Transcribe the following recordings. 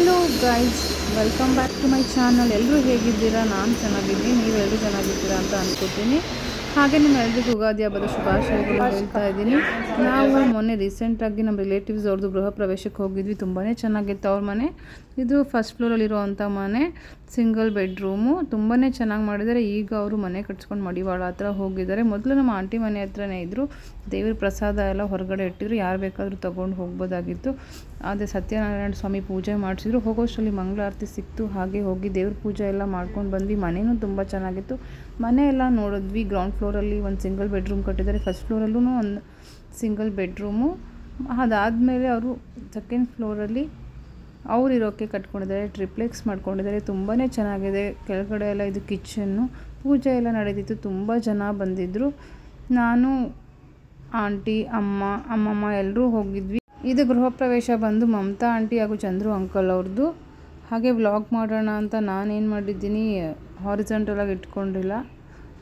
Hello guys welcome back to my channel ಎಲ್ಲರೂ ಹೇಗಿದ್ದೀರಾ? ನಾನು ಚೆನ್ನಾಗಿದ್ದೀನಿ. ನೀವೆಲ್ಲರೂ ಚೆನ್ನಾಗಿದ್ದೀರಾ ಅಂತ ಅನ್ಕೋತೀನಿ. ಹಾಗೆ ನಿಮ್ಮೆಲ್ಲರಿಗೂ ಯುಗಾದಿ ಹಬ್ಬದ ಶುಭಾಶಯಗಳು ಹೇಳ್ತಾ ಇದ್ದೀನಿ. ನಾವು ಮೊನ್ನೆ ರೀಸೆಂಟಾಗಿ ನಮ್ಮ ರಿಲೇಟಿವ್ಸ್ ಅವ್ರದ್ದು ಗೃಹ ಪ್ರವೇಶಕ್ಕೆ ಹೋಗಿದ್ವಿ. ತುಂಬಾ ಚೆನ್ನಾಗಿತ್ತು ಅವ್ರ ಮನೆ. ಇದು ಫಸ್ಟ್ ಫ್ಲೋರಲ್ಲಿರುವಂಥ ಮನೆ. ಸಿಂಗಲ್ ಬೆಡ್ರೂಮು ತುಂಬಾ ಚೆನ್ನಾಗಿ ಮಾಡಿದ್ದಾರೆ. ಈಗ ಅವರು ಮನೆ ಕಟ್ಸ್ಕೊಂಡು ಮಡಿವಾಳ ಹತ್ರ ಹೋಗಿದ್ದಾರೆ. ಮೊದಲು ನಮ್ಮ ಆಂಟಿ ಮನೆ ಹತ್ರನೇ ಇದ್ದರು ದೇವ್ರ ಪ್ರಸಾದ ಎಲ್ಲ ಹೊರಗಡೆ ಇಟ್ಟಿದ್ರು. ಯಾರು ಬೇಕಾದರೂ ತೊಗೊಂಡು ಹೋಗ್ಬೋದಾಗಿತ್ತು. ಅದೇ ಸತ್ಯನಾರಾಯಣ ಸ್ವಾಮಿ ಪೂಜೆ ಮಾಡಿಸಿದ್ರು. ಹೋಗೋಷ್ಟರಲ್ಲಿ ಮಂಗಳಾರತಿ ಸಿಕ್ತು, ಹಾಗೆ ಹೋಗಿ ದೇವ್ರ ಪೂಜೆ ಎಲ್ಲ ಮಾಡ್ಕೊಂಡು ಬಂದ್ವಿ. ಮನೆಯೂ ತುಂಬ ಚೆನ್ನಾಗಿತ್ತು. ಮನೆ ಎಲ್ಲ ನೋಡಿದ್ವಿ. ಗ್ರೌಂಡ್ ಫ್ಲೋರಲ್ಲಿ ಒಂದು ಸಿಂಗಲ್ ಬೆಡ್ರೂಮ್ ಕಟ್ಟಿದ್ದಾರೆ. ಫಸ್ಟ್ ಫ್ಲೋರಲ್ಲೂ ಒಂದು ಸಿಂಗಲ್ ಬೆಡ್ರೂಮು ಅದಾದಮೇಲೆ ಅವರು ಸೆಕೆಂಡ್ ಫ್ಲೋರಲ್ಲಿ ಅವ್ರು ಇರೋಕ್ಕೆ ಕಟ್ಕೊಂಡಿದ್ದಾರೆ. ಟ್ರಿಪ್ಲೆಕ್ಸ್ ಮಾಡ್ಕೊಂಡಿದ್ದಾರೆ. ತುಂಬಾ ಚೆನ್ನಾಗಿದೆ. ಕೆಳಗಡೆ ಎಲ್ಲ ಇದು ಕಿಚನ್ನು ಪೂಜೆ ಎಲ್ಲ ನಡೆದಿತ್ತು. ತುಂಬ ಜನ ಬಂದಿದ್ದರು ನಾನು, ಆಂಟಿ, ಅಮ್ಮ, ಅಮ್ಮಮ್ಮ ಎಲ್ಲರೂ ಹೋಗಿದ್ವಿ. ಇದು ಗೃಹ ಪ್ರವೇಶ ಬಂದು ಮಮತಾ, ಆಂಟಿ ಹಾಗೂ ಚಂದ್ರು, ಅಂಕಲ್ ಅವ್ರದ್ದು ಹಾಗೆ ವ್ಲಾಗ್ ಮಾಡೋಣ ಅಂತ ನಾನೇನು ಮಾಡಿದ್ದೀನಿ ಹಾರಿಜೆಂಟಲಾಗಿ ಇಟ್ಕೊಂಡಿಲ್ಲ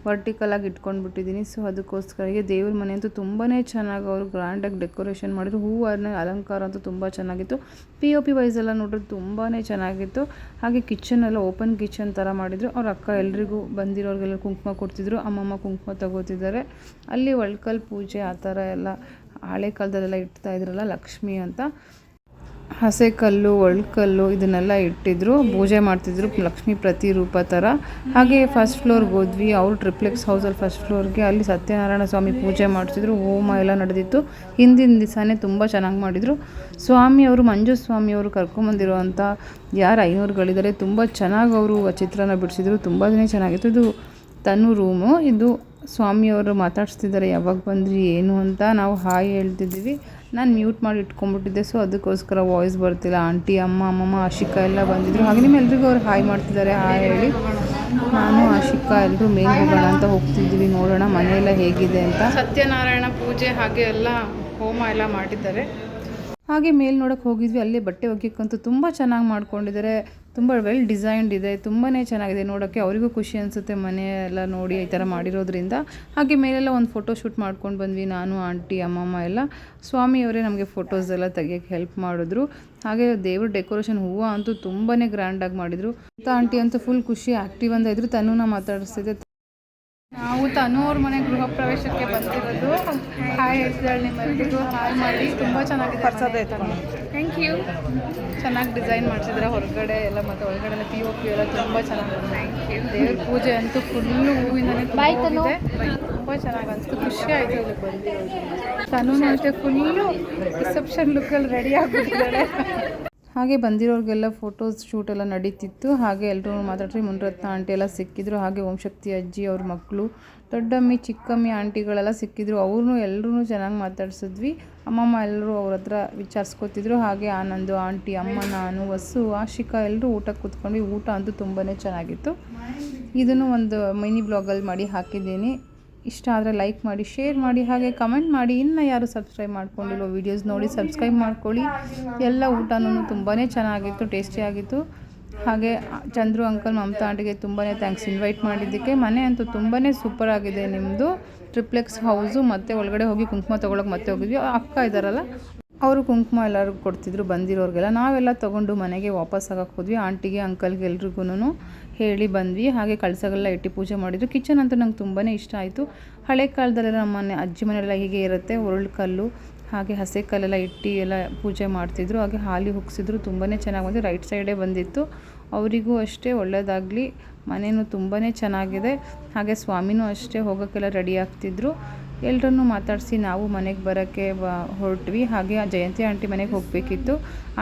ವರ್ಟಿಕಲಾಗಿ ಇಟ್ಕೊಂಡ್ಬಿಟ್ಟಿದ್ದೀನಿ. ಸೊ ಅದಕ್ಕೋಸ್ಕರ ಹೀಗೆ ದೇವ್ರ ಮನೆ ಅಂತೂ ತುಂಬಾ ಚೆನ್ನಾಗಿ ಅವರು ಗ್ರ್ಯಾಂಡಾಗಿ ಡೆಕೋರೇಷನ್ ಮಾಡಿದ್ರು. ಹೂವನ್ನ ಅಲಂಕಾರ ಅಂತೂ ತುಂಬ ಚೆನ್ನಾಗಿತ್ತು. ಪಿ ಒ ಪಿ ವೈಸ್ ಎಲ್ಲ ನೋಡಿದ್ರೆ ತುಂಬಾ ಚೆನ್ನಾಗಿತ್ತು. ಹಾಗೆ ಕಿಚನ್ ಎಲ್ಲ ಓಪನ್ ಕಿಚನ್ ಥರ ಮಾಡಿದರು. ಅವ್ರ ಅಕ್ಕ ಎಲ್ರಿಗೂ ಬಂದಿರೋರಿಗೆಲ್ಲ ಕುಂಕುಮ ಕೊಡ್ತಿದ್ರು. ಅಮ್ಮಮ್ಮ ಕುಂಕುಮ ತಗೋತಿದ್ದಾರೆ. ಅಲ್ಲಿ ಒಳ್ಕಲ್ ಪೂಜೆ ಆ ಥರ ಎಲ್ಲ ಹಳೆ ಕಾಲದಲ್ಲೆಲ್ಲ ಇಡ್ತಾ ಇದ್ರಲ್ಲ ಲಕ್ಷ್ಮಿ ಅಂತ. ಹಸೆ ಕಲ್ಲು ಒಳ್ಕಲ್ಲು ಇದನ್ನೆಲ್ಲ ಇಟ್ಟಿದ್ರು. ಪೂಜೆ ಮಾಡ್ತಿದ್ರು ಲಕ್ಷ್ಮಿ ಪ್ರತಿರೂಪ ಥರ. ಹಾಗೆ ಫಸ್ಟ್ ಫ್ಲೋರ್ಗೆ ಹೋದ್ವಿ. ಅವ್ರು ಟ್ರಿಪ್ಲೆಕ್ಸ್ ಹೌಸಲ್ಲಿ ಫಸ್ಟ್ ಫ್ಲೋರ್ಗೆ ಅಲ್ಲಿ ಸತ್ಯನಾರಾಯಣ ಸ್ವಾಮಿ ಪೂಜೆ ಮಾಡಿಸಿದ್ರು ಹೋಮ ಎಲ್ಲ ನಡೆದಿತ್ತು. ಹಿಂದಿನ ದಿವಸನೇ ತುಂಬ ಚೆನ್ನಾಗಿ ಮಾಡಿದರು. ಸ್ವಾಮಿಯವರು ಮಂಜು ಸ್ವಾಮಿಯವರು ಕರ್ಕೊಂಬಂದಿರುವಂಥ ಯಾರು ಐನೂರುಗಳಿದ್ದಾರೆ. ತುಂಬ ಚೆನ್ನಾಗಿ ಅವರು ಚಿತ್ರನ ಬಿಡಿಸಿದ್ರು. ತುಂಬಾ ಚೆನ್ನಾಗಿತ್ತು. ಇದು ತನು ರೂಮು ಇದು ಸ್ವಾಮಿಯವರು ಮಾತಾಡಿಸ್ತಿದ್ದಾರೆ ಯಾವಾಗ ಬಂದ್ರಿ ಏನು ಅಂತ ನಾವು ಹಾಯ್ ಹೇಳ್ತಿದ್ದೀವಿ. ನಾನು ಮ್ಯೂಟ್ ಮಾಡಿ ಇಟ್ಕೊಂಡ್ಬಿಟ್ಟಿದ್ದೆ ಸೊ ಅದಕ್ಕೋಸ್ಕರ ವಾಯ್ಸ್ ಬರ್ತಿಲ್ಲ. ಆಂಟಿ ಅಮ್ಮ ಅಮ್ಮಮ್ಮ ಆಶಿಕಾ ಎಲ್ಲ ಬಂದಿದ್ರು. ಹಾಗೆ ನಿಮ್ಮ ಎಲ್ರಿಗೂ ಅವ್ರು ಹಾಯ್ ಮಾಡ್ತಿದ್ದಾರೆ ಹಾಯ್ ಹೇಳಿ. ನಾನು ಆಶಿಕಾ ಎಲ್ಲರೂ ಮೇಲೆ ಹೋಗೋಣ ಅಂತ ಹೋಗ್ತಿದ್ದೀವಿ ನೋಡೋಣ ಮನೆಯೆಲ್ಲ ಹೇಗಿದೆ ಅಂತ. ಸತ್ಯನಾರಾಯಣ ಪೂಜೆ ಹಾಗೆ ಎಲ್ಲ ಹೋಮ ಎಲ್ಲ ಮಾಡಿದ್ದಾರೆ. ಹಾಗೆ ಮೇಲೆ ನೋಡೋಕೆ ಹೋಗಿದ್ವಿ ಅಲ್ಲಿ ಬಟ್ಟೆ ಒಗ್ಯಕ್ಕಂತೂ ತುಂಬ ಚೆನ್ನಾಗಿ ಮಾಡ್ಕೊಂಡಿದ್ದಾರೆ. ತುಂಬ ವೆಲ್ ಡಿಸೈನ್ಡ್ ಇದೆ ತುಂಬಾ ಚೆನ್ನಾಗಿದೆ ನೋಡೋಕ್ಕೆ. ಅವರಿಗೂ ಖುಷಿ ಅನಿಸುತ್ತೆ ಮನೆ ಎಲ್ಲ ನೋಡಿ ಈ ಥರ ಮಾಡಿರೋದ್ರಿಂದ. ಹಾಗೆ ಮೇಲೆಲ್ಲ ಒಂದು ಫೋಟೋ ಶೂಟ್ ಮಾಡ್ಕೊಂಡು ಬಂದ್ವಿ ನಾನು, ಆಂಟಿ, ಅಮ್ಮಮ್ಮ ಎಲ್ಲ. ಸ್ವಾಮಿಯವರೇ ನಮಗೆ ಫೋಟೋಸ್ ಎಲ್ಲ ತೆಗಿಯೋಕ್ಕೆ ಹೆಲ್ಪ್ ಮಾಡಿದ್ರು. ಹಾಗೆ ದೇವ್ರ ಡೆಕೋರೇಷನ್ ಹೂವು ಅಂತೂ ತುಂಬಾ ಗ್ರ್ಯಾಂಡಾಗಿ ಮಾಡಿದರು. ಆಂಟಿ ಅಂತೂ ಫುಲ್ ಖುಷಿ ಆ್ಯಕ್ಟಿವ್ ಅಂತ ಇದ್ರು. ತನ್ನೂ ಮಾತಾಡಿಸ್ತಿದ್ದೆ. ನಾವು ತನು ಅವ್ರ ಮನೆ ಗೃಹ ಪ್ರವೇಶಕ್ಕೆ ಬಂದಿರೋದು. ಹಾಯ್ ಹೇಳ್ತಿದ್ದಾಳೆ ನಿಮ್ಮೆಲ್ಲರಿಗೂ ಹಾಯ್ ಮಾಡಿ. ತುಂಬ ಚೆನ್ನಾಗಿದೆ ಪರ್ಸೋದೇ ಥ್ಯಾಂಕ್ ಯು ಚೆನ್ನಾಗಿ ಡಿಸೈನ್ ಮಾಡಿಸಿದ್ರೆ ಹೊರಗಡೆ ಎಲ್ಲ ಮತ್ತು ಒಳಗಡೆ ಎಲ್ಲ ಪಿ ಒ ಪಿ ಎಲ್ಲ ತುಂಬ ಚೆನ್ನಾಗಿದೆ ಯು ದೇವ್ರ ಪೂಜೆ ಅಂತೂ ಫುಲ್ಲು ಹೂವಿಂದನೇ ತುಂಬಿದೆ ತುಂಬ ಚೆನ್ನಾಗಿ ಅನಿಸ್ತು. ಖುಷಿ ಆಯಿತು ಇಲ್ಲಿ ಬಂದಿರೋದು. ತನೂ ಅಷ್ಟೇ ಫುಲ್ಲು ರಿಸೆಪ್ಷನ್ ಲುಕ್ಕಲ್ಲಿ ರೆಡಿ ಆಗಿಬಿಟ್ಟಿದ್ದಾಳೆ. ಹಾಗೆ ಬಂದಿರೋರಿಗೆಲ್ಲ ಫೋಟೋಸ್ ಶೂಟ್ ಎಲ್ಲ ನಡೀತಿತ್ತು. ಹಾಗೆ ಎಲ್ಲರೂ ಮಾತಾಡ್ರಿ, ಮುನ್ರತ್ನ ಆಂಟಿ ಎಲ್ಲ ಸಿಕ್ಕಿದ್ರು. ಹಾಗೆ ಓಂಶಕ್ತಿ ಅಜ್ಜಿ ಅವ್ರ ಮಕ್ಕಳು ದೊಡ್ಡಮ್ಮಿ, ಚಿಕ್ಕಮ್ಮಿ ಆಂಟಿಗಳೆಲ್ಲ ಸಿಕ್ಕಿದ್ರು. ಅವ್ರನ್ನೂ ಎಲ್ಲರೂ ಚೆನ್ನಾಗಿ ಮಾತಾಡ್ಸಿದ್ವಿ. ಅಮ್ಮಮ್ಮ ಎಲ್ಲರೂ ಅವ್ರ ಹತ್ರ ವಿಚಾರಿಸ್ಕೊತಿದ್ರು. ಹಾಗೆ ಆನಂದು ಆಂಟಿ ಅಮ್ಮ, ನಾನು ವಸ್ಸು ಆಶಿಕಾ ಎಲ್ಲರೂ ಊಟಕ್ಕೆ ಕೂತ್ಕೊಂಡ್ವಿ. ಊಟ ಅಂತೂ ತುಂಬಾ ಚೆನ್ನಾಗಿತ್ತು. ಇದನ್ನು ಒಂದು ಮಿನಿ ಬ್ಲಾಗಲ್ಲಿ ಮಾಡಿ ಹಾಕಿದ್ದೀನಿ. ಇಷ್ಟ ಆದರೆ ಲೈಕ್ ಮಾಡಿ ಶೇರ್ ಮಾಡಿ, ಹಾಗೆ ಕಮೆಂಟ್ ಮಾಡಿ. ಇನ್ನು ಯಾರು ಸಬ್ಸ್ಕ್ರೈಬ್ ಮಾಡ್ಕೊಂಡಿರೋ ವೀಡಿಯೋಸ್ ನೋಡಿ ಸಬ್ಸ್ಕ್ರೈಬ್ ಮಾಡ್ಕೊಳ್ಳಿ. ಎಲ್ಲ ಊಟನೂ ತುಂಬಾ ಚೆನ್ನಾಗಿತ್ತು ಟೇಸ್ಟಿಯಾಗಿತ್ತು ಹಾಗೆ ಚಂದ್ರು ಅಂಕಲ್ ಮಮತಾ ಆಂಟಿಗೆ ತುಂಬಾ ಥ್ಯಾಂಕ್ಸ್ ಇನ್ವೈಟ್ ಮಾಡಿದ್ದಕ್ಕೆ. ಮನೆ ಅಂತೂ ತುಂಬಾ ಸೂಪರ್ ಆಗಿದೆ ನಿಮ್ಮದು ಟ್ರಿಪ್ಲೆಕ್ಸ್ ಹೌಸು ಮತ್ತು ಒಳಗಡೆ ಹೋಗಿ ಕುಂಕುಮ ತೊಗೊಳಕ್ಕೆ ಮತ್ತೆ ಹೋಗಿದ್ವಿ. ಅಕ್ಕ ಇದ್ದಾರಲ್ಲ, ಅವರು ಕುಂಕುಮ ಎಲ್ಲರಿಗೂ ಕೊಡ್ತಿದ್ರು, ಬಂದಿರೋರಿಗೆಲ್ಲ. ನಾವೆಲ್ಲ ತೊಗೊಂಡು ಮನೆಗೆ ವಾಪಸ್ ಆಗಕ್ಕೆ ಹೋದ್ವಿ, ಆಂಟಿಗೆ ಅಂಕಲ್ಗೆ ಎಲ್ರಿಗೂ ಹೇಳಿ ಬಂದ್ವಿ. ಹಾಗೆ ಕಳಸಗಳೆಲ್ಲ ಇಟ್ಟು ಪೂಜೆ ಮಾಡಿದ್ರು. ಕಿಚನ್ ಅಂತೂ ನಂಗೆ ತುಂಬಾ ಇಷ್ಟ ಆಯಿತು. ಹಳೆ ಕಾಲದಲ್ಲೆಲ್ಲ ನಮ್ಮ ಮನೆ, ಅಜ್ಜಿ ಮನೆಯೆಲ್ಲ ಹೀಗೆ ಇರುತ್ತೆ. ಒರಳು ಕಲ್ಲು, ಹಾಗೆ ಹಸೆ ಕಲ್ಲೆಲ್ಲ ಇಟ್ಟು ಎಲ್ಲ ಪೂಜೆ ಮಾಡ್ತಿದ್ರು. ಹಾಗೆ ಹಾಲಿ ಹುಗ್ಸಿದ್ರು ತುಂಬಾ ಚೆನ್ನಾಗಿ ಬಂದು ರೈಟ್ ಸೈಡೇ ಬಂದಿತ್ತು. ಅವರಿಗೂ ಅಷ್ಟೇ ಒಳ್ಳೆಯದಾಗಲಿ ಮನೆಯೂ ತುಂಬಾ ಚೆನ್ನಾಗಿದೆ. ಹಾಗೆ ಸ್ವಾಮಿನೂ ಅಷ್ಟೇ ಹೋಗೋಕ್ಕೆಲ್ಲ ರೆಡಿ ಆಗ್ತಿದ್ರು. ಎಲ್ಲರನ್ನೂ ಮಾತಾಡಿಸಿ ನಾವು ಮನೆಗೆ ಬರೋಕ್ಕೆ ಬ, ಹೊರಟ್ವಿ. ಹಾಗೆ ಆ ಜಯಂತಿ ಆಂಟಿ ಮನೆಗೆ ಹೋಗಬೇಕಿತ್ತು.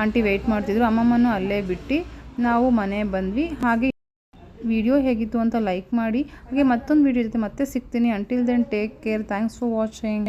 ಆಂಟಿ ವೆಯ್ಟ್ ಮಾಡ್ತಿದ್ರು. ಅಮ್ಮಮ್ಮನೂ ಅಲ್ಲೇ ಬಿಟ್ಟು ನಾವು ಮನೆ ಬಂದ್ವಿ. ಹಾಗೆ ವಿಡಿಯೋ ಹೇಗಿತ್ತು ಅಂತ ಲೈಕ್ ಮಾಡಿ. ಹಾಗೆ ಮತ್ತೊಂದು ವಿಡಿಯೋ ಜೊತೆ ಮತ್ತೆ ಸಿಗ್ತೀನಿ. Until then take care thanks for watching